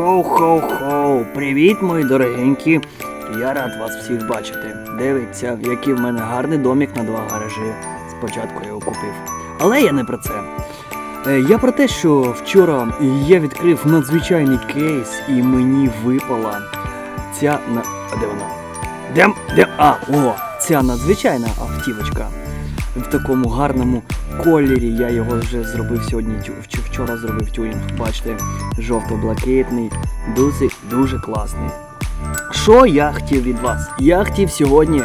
Хоу-хоу-хоу-хоу! Привіт, мої дорогенькі! Я рад вас всіх бачити. Дивіться, який в мене гарний домік на два гаражі. Спочатку його купив. Але я не про це. Е, Я про те, що вчора я відкрив надзвичайний кейс, і мені випала ця на. Де вона? Де? Де? А, о! Ця надзвичайна автівочка. В такому гарному кольорі. Я його вже зробив сьогодні. Вчора зробив тюнінг. Бачите, жовто-блакитний, дуже, дуже класний. Що я хотів від вас? Я хотів сьогодні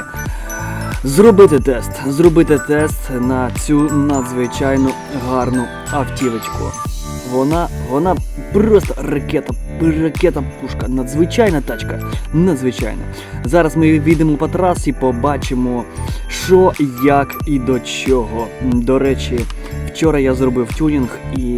зробити тест. Зробити тест на цю надзвичайно гарну автівочку. Вона, вона просто ракета, ракета пушка, надзвичайна тачка, надзвичайна. Зараз ми відійдемо по трасі, побачимо, що, як і до чого. До речі, вчора я зробив тюнінг і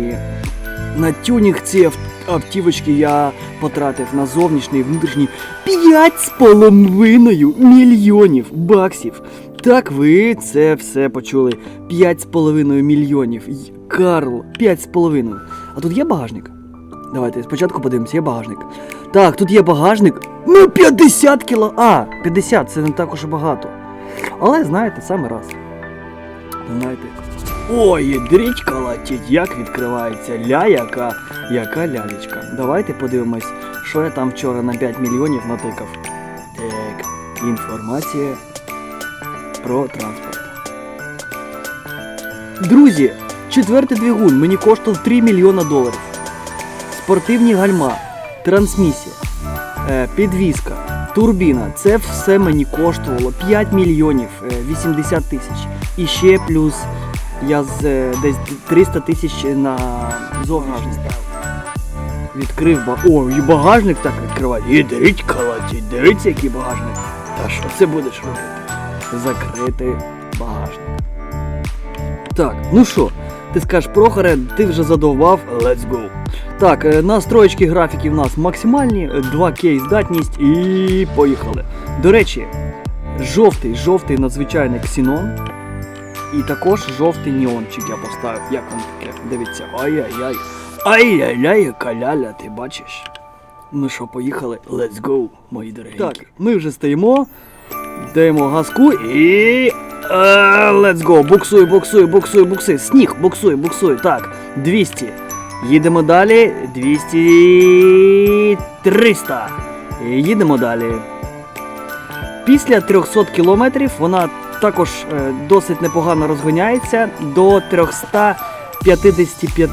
на тюнінг ав- автівочки я потратив на зовнішній і внутрішній 5,5 мільйонів баксів. Так ви це все почули. 5,5 мільйонів. Карл, 5,5. А тут є багажник? Давайте спочатку подивимося, є багажник. Так, тут є багажник. Ну 50 кіло. А, 50, це не також і багато. Але знаєте, саме раз. Знаєте. Ой, дріть калатіть, як відкривається ля, яка, яка лялечка. Давайте подивимось, що я там вчора на 5 мільйонів натикав. Так, інформація про транспорт. Друзі, четвертий двигун мені коштував 3 мільйона доларів. Спортивні гальма, трансмісія, е, підвізка, турбіна. Це все мені коштувало 5 мільйонів е, 80 тисяч. І ще плюс я з е, десь 300 тисяч на зовнішній ставив. Відкрив ба. О, і багажник так відкриває. І дивіть, калаті, дивіться, який багажник. Та що це будеш робити? Закрити багажник. Так, ну що, ти скажеш, Прохоре, ти вже задовбав, let's go. Так, е, настроєчки графіків у нас максимальні, 2К здатність і поїхали. До речі, жовтий, жовтий надзвичайний ксенон. І також жовтий неончик я поставив. Як вам таке? Дивіться. Ай-яй-яй. Ай-яй-яй, яка ляля, ти бачиш? Ну що, поїхали? Let's go, мої дорогі. Так, ми вже стоїмо, даємо газку і. е, Let's go. Буксуй, буксуй, буксуй, буксуй. Сніг, буксуй, буксуй. Так, 200. Їдемо далі. 200. 300. Їдемо далі. Після 300 кілометрів вона також е, досить непогано розганяється до 355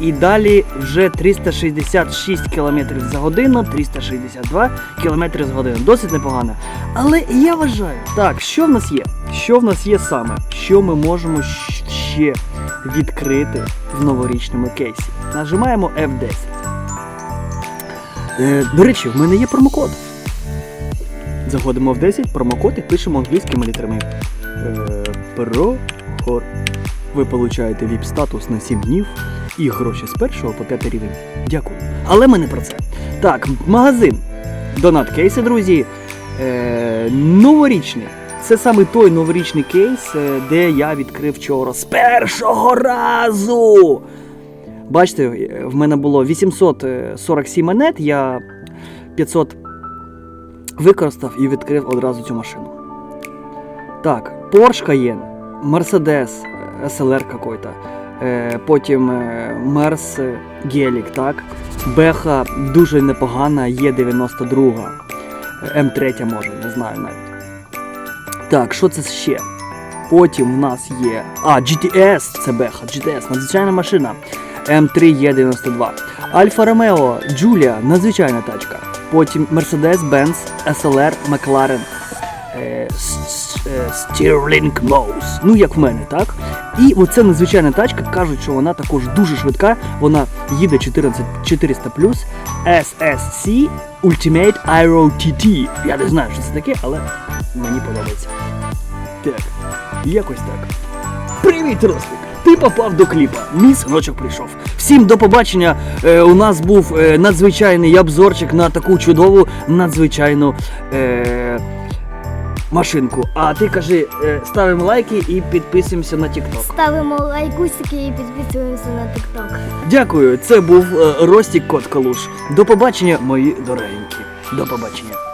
і далі вже 366 км за годину, 362 км за годину. Досить непогано. Але я вважаю, так, що в нас є? Що в нас є саме? Що ми можемо ще відкрити в новорічному кейсі? Нажимаємо F10. Е, до речі, в мене є промокод. Заходимо в 10, промокод і пишемо англійськими літерами. Е, Прохор. Ви получаєте VIP статус на 7 днів і гроші з першого по 5 рівень. Дякую. Але ми не про це. Так, магазин. Донат кейси, друзі. Е, новорічний. Це саме той новорічний кейс, е, де я відкрив вчора з першого разу. Бачите, е, в мене було 847 монет, я 500 використав і відкрив одразу цю машину. Так, Porsche Cayenne, Mercedes SLR какой-то, е, потім е, Merс е, Гелік, так, Беха дуже непогана, є 92 е, М3 може, не знаю навіть. Так, що це ще? Потім в нас є. А, GTS, це Беха, GTS, надзвичайна машина. М3 Е92. Альфа Ромео, Джулія, надзвичайна тачка. Потім Mercedes-Benz, SLR, е, Stirling Mouse. Ну, як в мене, так? І оце надзвичайна тачка. Кажуть, що вона також дуже швидка. Вона їде 14 400 SSC Ultimate Aero TT. Я не знаю, що це таке, але мені подобається. Так, якось так. Привіт, Ростик! Ти попав до кліпа. Мій синочок прийшов. Всім до побачення. Е, у нас був е, надзвичайний обзорчик на таку чудову, надзвичайну е, машинку. А ти кажи, е, ставимо лайки і підписуємося на TikTok. Ставимо лайкусики і підписуємося на TikTok. Дякую, це був е, Ростік Кот Калуш. До побачення, мої дорогенькі. До побачення.